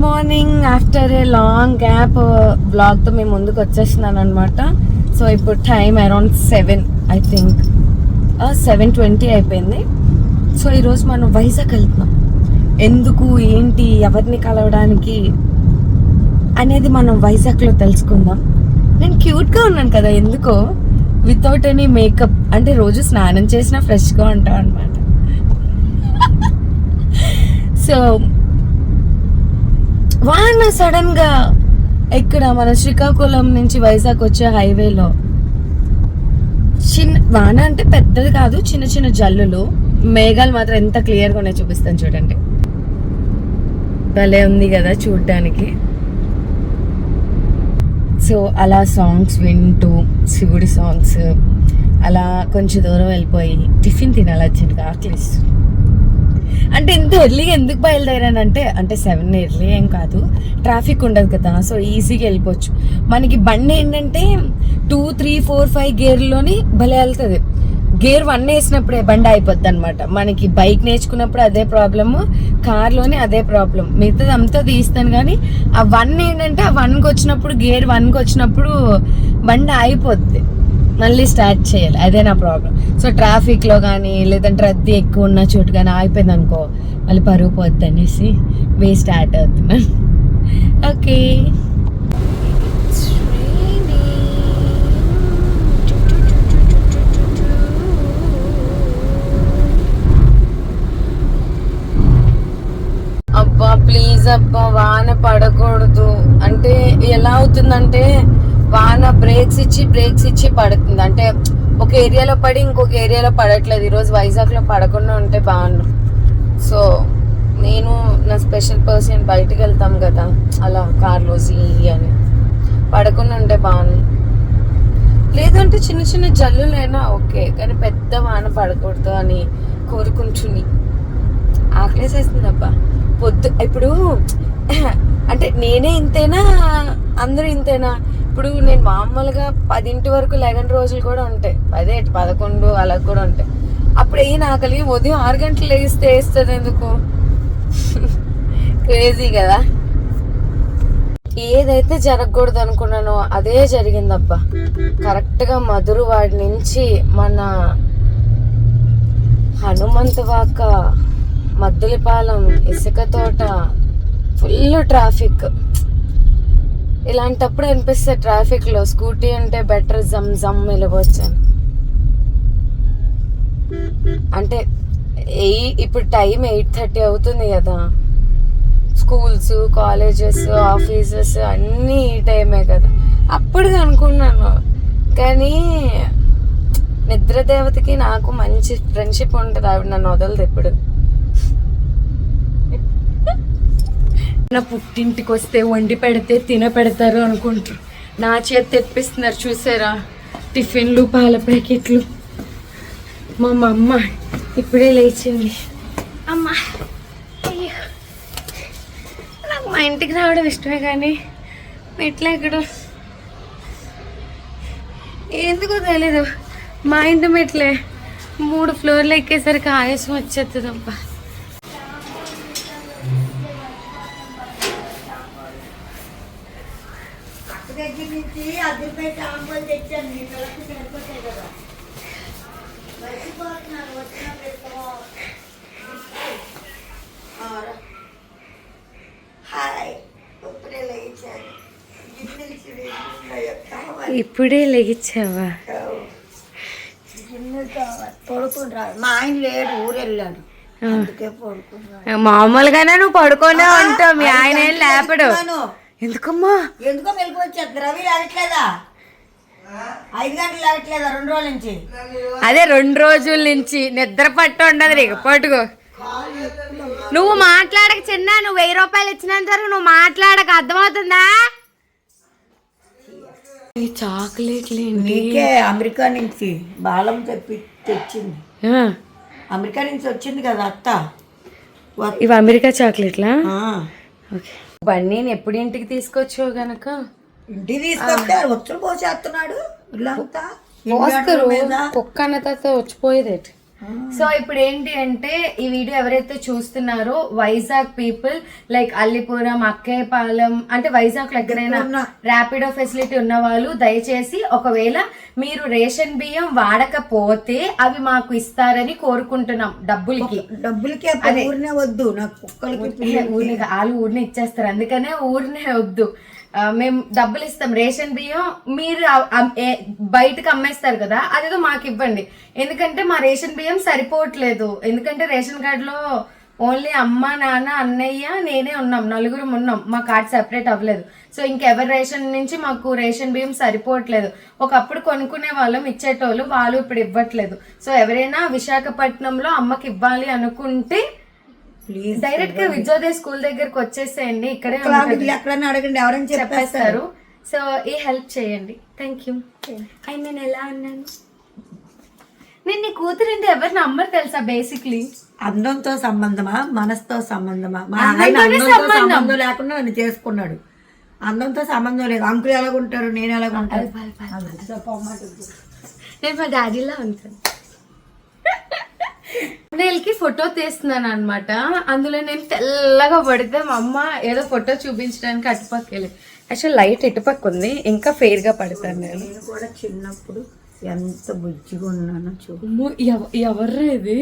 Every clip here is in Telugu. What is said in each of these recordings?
Morning after a long gap బ్లాగ్తో మేము ముందుకు వచ్చేసినాను అనమాట సో ఇప్పుడు time around seven I think seven twenty అయిపోయింది. సో ఈరోజు మనం వైజాగ్ వెళ్తున్నాం. ఎందుకు ఏంటి ఎవరిని కలవడానికి అనేది మనం వైజాగ్లో తెలుసుకుందాం. నేను క్యూట్గా ఉన్నాను కదా ఎందుకో? వితౌట్ ఎనీ మేకప్ అంటే రోజు స్నానం చేసినా ఫ్రెష్గా ఉంటాం అనమాట సో వాన సడన్గా ఇక్కడ మన శ్రీకాకుళం నుంచి వైజాగ్ వచ్చే హైవేలో చిన్న వాన అంటే పెద్దది కాదు చిన్న చిన్న జల్లులు. మేఘాలు మాత్రం ఎంత క్లియర్గా ఉన్నాయి చూపిస్తాను చూడండి. భలే ఉంది కదా చూడ్డానికి. సో అలా సాంగ్స్ వింటూ శివుడి సాంగ్స్ అలా కొంచెం దూరం వెళ్ళిపోయి టిఫిన్ తినాలి వచ్చింది ఆకలిస్తుంది అంటే ఇంత ఎర్లీగా ఎందుకు బయలుదేరానంటే అంటే సెవెన్ ఎర్లీ ఏం కాదు. ట్రాఫిక్ ఉండదు కదా సో ఈజీగా వెళ్ళిపోవచ్చు. మనకి బండి ఏంటంటే టూ త్రీ ఫోర్ ఫైవ్ గేర్లోని భలే వెళ్తుంది. గేర్ వన్ వేసినప్పుడే బండి అయిపోద్ది అనమాట మనకి బైక్ నేర్చుకున్నప్పుడు అదే ప్రాబ్లము కార్లోనే అదే ప్రాబ్లం మిగతాది అంతా తీస్తాను కానీ ఆ వన్ ఏంటంటే ఆ వన్కి వచ్చినప్పుడు గేర్ వన్కి వచ్చినప్పుడు బండి అయిపోద్ది మళ్ళీ స్టార్ట్ చేయాలి. అదే నా ప్రాబ్లం సో ట్రాఫిక్లో కానీ లేదంటే రద్దీ ఎక్కువ ఉన్న చోటు కానీ ఆగిపోయింది అనుకో మళ్ళీ పరుగు పోద్ది అనేసి వే స్టార్ట్ అవుతున్నాను. ఓకే అబ్బా ప్లీజ్ అబ్బా వాన పడకూడదు. అంటే ఎలా అవుతుందంటే వాన బ్రేక్స్ ఇచ్చి బ్రేక్స్ ఇచ్చి పడుతుంది. అంటే ఒక ఏరియాలో పడి ఇంకొక ఏరియాలో పడట్లేదు. ఈరోజు వైజాగ్లో పడకుండా ఉంటే బాగుండు. సో నేను నా స్పెషల్ పర్సన్ బయటకు వెళ్తాం కదా అలా కార్లో జీ అని. పడకుండా ఉంటే బాగుండు. లేదంటే చిన్న చిన్న జల్లులైనా ఓకే కానీ పెద్ద వాన పడకూడదు అని కోరుకుంటుని. ఆకలేసేస్తుంది అబ్బా పొద్దు ఇప్పుడు అంటే నేనే ఇంతేనా? అందరూ ఇంతేనా? ఇప్పుడు నేను మామూలుగా పదింటి వరకు లెగన్ రోజులు కూడా ఉంటాయి. పదే పదకొండు అలా కూడా ఉంటాయి. అప్పుడు ఏ ఆకలి ఉదయం ఆరు గంటలు లేస్తే వేస్తుంది ఎందుకు? క్రేజీ కదా. ఏదైతే జరగకూడదు అనుకున్నానో అదే జరిగిందబ్బా. కరెక్ట్గా మధురవాడి నుంచి మన హనుమంతవాక మద్దులపాలెం ఇసుక తోట ఫుల్ ట్రాఫిక్. ఇలాంటప్పుడు అనిపిస్తుంది ట్రాఫిక్లో స్కూటీ అంటే బెటర్ జమ్ జమ్ వెళ్ళిపోవచ్చాను అంటే ఎయి ఇప్పుడు టైం ఎయిట్ థర్టీ అవుతుంది కదా. స్కూల్స్ కాలేజెస్ ఆఫీసెస్ అన్నీ ఈ టైమే కదా. అప్పుడు అనుకున్నాను. కానీ నిద్ర దేవతకి నాకు మంచి ఫ్రెండ్షిప్ ఉంటుంది. ఆవిడ నన్ను వదలదు ఎప్పుడు. నా పుట్టింటికి వస్తే వండి పెడితే తిన పెడతారు అనుకుంటారు నా చేత తెప్పిస్తున్నారు చూసారా? టిఫిన్లు పాల ప్యాకెట్లు. మా అమ్మ ఇప్పుడే లేచింది. అమ్మ నాకు మా ఇంటికి రావడం ఇష్టమే కానీ మెట్ల ఎక్కడం. ఎందుకో తెలీదు. మా ఇంటి మెట్లే మూడు ఫ్లోర్లు ఎక్కేసరికి ఆయాసం వచ్చేస్తుంది అబ్బా దగ్గర నుంచి అద్దెపేట ఆంబోలు తెచ్చాను. మీ పిల్లలకి సరిపోతాయి కదా. మర్చిపోతున్నారు. వచ్చిన పెట్టుకో హాయ్. ఇప్పుడే లేచాను. ఇప్పుడే లెగిచ్చావా మా ఆయన లేడు ఊరు వెళ్ళాడు అందుకే పడుకున్నాడు. మామూలుగానే నువ్వు పడుకోనే ఉంటావు. మీ ఆయన ఏం లేపడు. ఎందుకమ్మా? ఎందుకో మెలకు వచ్చేస్తుంది. రవి లేవట్లేదా? ఐదు గంటలు లేవట్లేదా రెండు రోజుల నుంచి? అదే రెండు రోజుల నుంచి నిద్ర పట్టు ఉండదు నీకు. పట్టుకో. నువ్వు మాట్లాడక చిన్న నువ్వు వెయ్యి రూపాయలు ఇచ్చినంత వరకు నువ్వు మాట్లాడక అర్థమవుతుందా? ఈ చాక్లెట్లు ఏంటి? నీకే అమెరికా నుంచి బాలం తెప్పి తెచ్చింది. అమెరికా నుంచి వచ్చింది కదా అత్త. ఇవి అమెరికా చాక్లెట్లా? ఆ. ఓకే. బన్నీని ఎప్పుడు ఇంటికి తీసుకొచ్చావు గనక? ఇంటికి తీసుకొస్తే వచ్చులు పోసేస్తున్నాడు ఇల్లంతా. కుక్క అన్న తర్వాత వచ్చిపోయేది సో ఇప్పుడు ఏంటి అంటే ఈ వీడియో ఎవరైతే చూస్తున్నారో వైజాగ్ పీపుల్ లైక్ అల్లిపురం అక్కేపాలెం అంటే వైజాగ్లో ఎక్కడైనా ర్యాపిడో ఫెసిలిటీ ఉన్న వాళ్ళు దయచేసి ఒకవేళ మీరు రేషన్ బియ్యం వాడకపోతే అవి మాకు ఇస్తారని కోరుకుంటున్నాం డబ్బులకి. డబ్బులకే ఊరినే వద్దు. నాకు ఊరిని వాళ్ళు ఊరిని ఇచ్చేస్తారు. అందుకనే ఊరినే వద్దు. మేము డబ్బులు ఇస్తాం రేషన్ బియ్యం మీరు బయటకు అమ్మేస్తారు కదా అదేదో మాకు ఇవ్వండి. ఎందుకంటే మా రేషన్ బియ్యం సరిపోవట్లేదు. ఎందుకంటే రేషన్ కార్డులో ఓన్లీ అమ్మ నాన్న అన్నయ్య నేనే ఉన్నాం నలుగురం ఉన్నాం. మా కార్డ్ సెపరేట్ అవ్వలేదు. సో ఇంకెవరి రేషన్ నుంచి మాకు రేషన్ బియ్యం సరిపోవట్లేదు. ఒకప్పుడు కొనుక్కునే వాళ్ళం ఇచ్చేటోళ్ళు వాళ్ళు ఇప్పుడు ఇవ్వట్లేదు. సో ఎవరైనా విశాఖపట్నంలో అమ్మకి ఇవ్వాలి అనుకుంటే ప్లీజ్ డైరెక్ట్గా విజయోదయ స్కూల్ దగ్గరకు వచ్చేసేయండి ఇక్కడే ఎక్కడైనా అడగండి ఎవరైనా చెప్పేస్తారు. సో ఈ హెల్ప్ చేయండి. థ్యాంక్ యూ అండ్ నేను ఎలా అన్నాను నేను నీ కూతురు అంటే ఎవరు నమ్మరు తెలుసా బేసిక్లీ అందంతో సంబంధమా మనసుతో సంబంధమా? మా ఆయన అందంతో. సంబంధం. లేకుండా నన్ను చేసుకున్నాడు. అందంతో సంబంధం లేదు. అంకులు ఎలాగుంటారు నేను ఎలాగుంటాను? నేను మా డాడీలా ఉంటాను. నేల్కి ఫోటో తీస్తున్నాను అనమాట అందులో నేను తెల్లగా పడితే మా అమ్మ ఏదో ఫోటో చూపించడానికి అటుపక్క వెళ్ళి యాక్చువల్ లైట్ ఇటుపక్క ఉంది ఇంకా ఫెయిర్గా పడతాను నేను. కూడా చిన్నప్పుడు ఎంత బుజ్జిగా ఉన్నానో చూడు ఎవర్రా ఇది?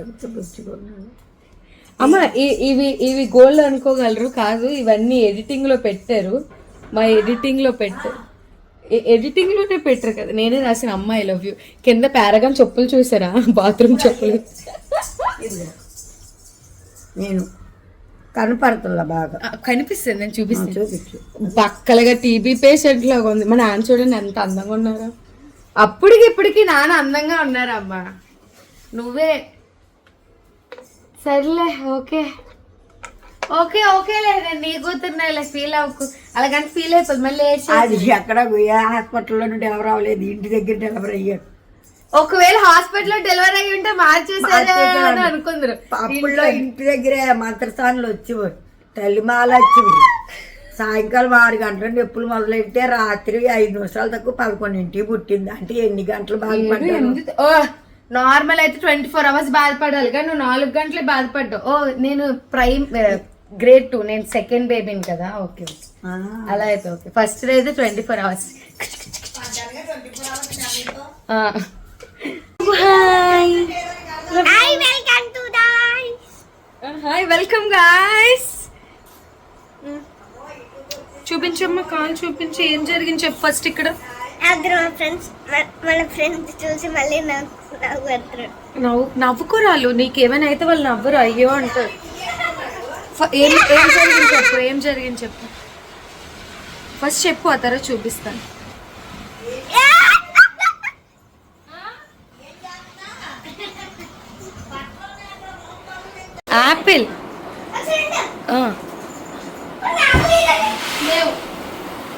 ఎంత బుజ్జిగా ఉన్నాను అమ్మ ఇవి ఇవి గోల్డ్ అనుకోగలరు? కాదు ఇవన్నీ ఎడిటింగ్లో పెట్టారు. మా ఎడిటింగ్లో పెట్టారు. ఎ- ఎడిటింగ్లోనే పెట్టారు కదా. నేనే రాసిన అమ్మ ఐ లవ్ యూ కింద పారగాన్ చెప్పులు చూసారా? బాత్రూమ్ చెప్పులు. నేను కనపడుతుందా బాగా? కనిపిస్తుంది. నేను చూపిస్తాను. చూపించు పక్కలుగా టీబీ పేషెంట్ లాగా ఉంది. మా నాన్న చూడండి ఎంత అందంగా ఉన్నారో. అప్పటికి ఇప్పటికి నాన్న అందంగా ఉన్నారమ్మా. నువ్వే. సర్లే ఓకే. ఓకే ఓకేలే నేను నీ కూతురున్నాయిలే ఫీల్ అవ్వకు. అలాగని ఫీల్ అయిపోతుంది మళ్ళీ అది ఎక్కడ హాస్పిటల్లో డెలివరీ అవ్వలేదు ఇంటి దగ్గర డెలివరీ అయ్యాడు. ఒకవేళ హాస్పిటల్లో డెలివరీ అయ్యి ఉంటే మార్చేసారే అని అనుకుందరు. అప్పుల్లో ఇంటి దగ్గరే మంత్రస్థానంలో వచ్చేవాడు. తల్లిమాల వచ్చింది సాయంకాలం ఆరు గంటల నొప్పులు మొదలెడితే రాత్రి ఐదు నిమిషాలు తక్కువ పదకొండింటికి పుట్టింది. అంటే ఎన్ని గంటలు బాధపడ్డాను నార్మల్ అయితే ట్వంటీ ఫోర్ అవర్స్ బాధపడాలి. కానీ నువ్వు నాలుగు గంటలే బాధపడ్డావు. ఓ నేను ప్రైమ్ గ్రేడ్ టూ నేను సెకండ్ బేబీని కదా? ఓకే. అలా అయితే ఓకే ఫస్ట్ అయితే twenty four hours hi welcome guys చూపించమ్మా call చూపించి. ఏం జరిగింది చెప్పు ఫస్ట్ ఇక్కడ. ఫ్రెండ్స్ మన ఫ్రెండ్స్ చూసి మళ్ళీ నాకు నవ్వుతారు నవ్వు నవ్వుకోరాలు. నీకేమైనా అయితే వాళ్ళు నవ్వరు. అయ్యో అంటారు. ఏం ఏం జరిగింది చెప్పు ఏం జరిగింది చెప్పు. ఫస్ట్ చెప్పు ఆ తర్వాత చూపిస్తాను. యాపిల్ ఆ.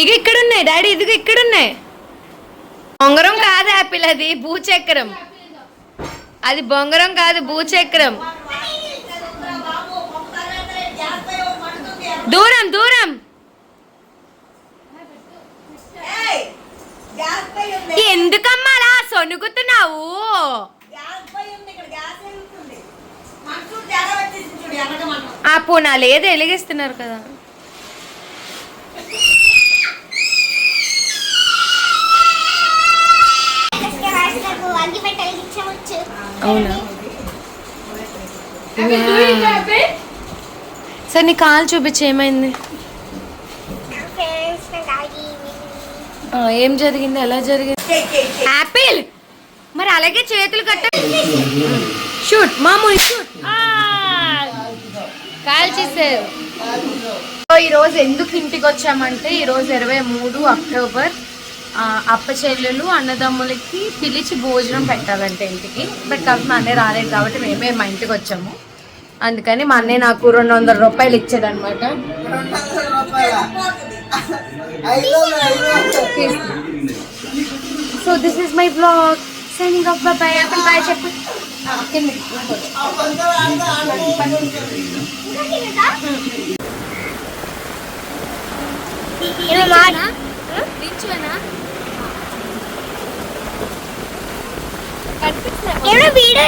ఇక ఇక్కడ ఉన్నాయి డాడీ ఇదిగో ఇక్కడ ఉన్నాయి బొంగరం కాదు యాపిల్ అది భూచక్రం. అది బొంగరం కాదు భూచక్రం. దూరం దూరం. ఎందుకమ్మా అలా సొనుగుతున్నావు ఆ పోనా లేదు ఎలిగిస్తున్నారు కదా. అవునా? సరే నీ కాలు చూపించి ఏమైంది? ఏం జరిగింది? ఎలా జరిగింది? యాపిల్! మరి అలాగే చేతులు కట్ట షూట్ మామూలు షూట్. కాల్చేసారు ఈరోజు ఎందుకు ఇంటికి వచ్చామంటే ఈరోజు ఇరవై మూడు అక్టోబర్ ఆ, అప్ప చెల్లెలు అన్నదమ్ములకి పిలిచి భోజనం పెట్టాలంటే ఇంటికి. బట్ కాబట్టి మా అన్నయ్య రాలేదు కాబట్టి మేమే మా ఇంటికి వచ్చాము. అందుకని మా అన్నయ్య నాకు రెండు వందల రూపాయలు ఇచ్చాడు అనమాట so this is my blog signing off bye bye అప్పుడు బాయ్ చెప్పు కిందకి. ఇలా మాట ఏమైనా వీడియో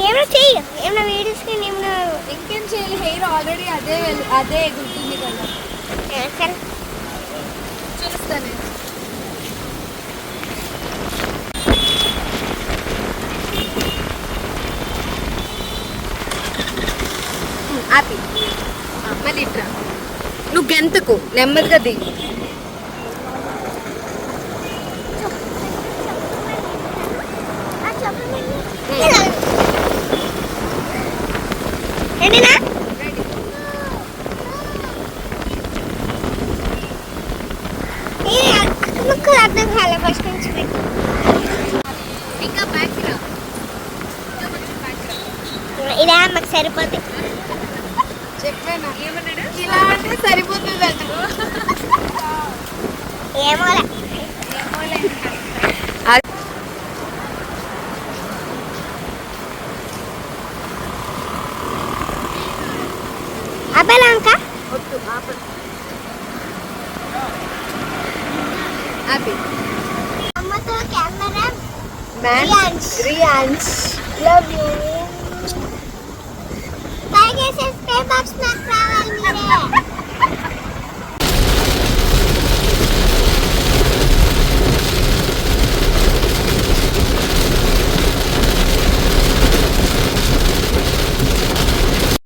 ఏమైనా చెయ్యి. ఏమైనా వీడియోస్ ఏమైనా ఇంకేం చేయాలి హెయిర్ ఆల్రెడీ అదే అదే ఎగురుతుంది కదా. నేను. ఆపి. మళ్ళీ నువ్వు గెంతకు. నెమ్మదిగా దిగు. రెడీనా ముక్కు అర్థం కాలే ఫస్ట్ నుంచి. పెట్టు ఇంకా బ్యాక్ రా. ఇలా మాకు సరిపోతుంది చెప్పాను? ఏమన్నాడు? ఇలా అంటే సరిపోతుంది అంటారు ఏమోలే Man, three ants. Love you. Bye guys, subscribe box na kawal.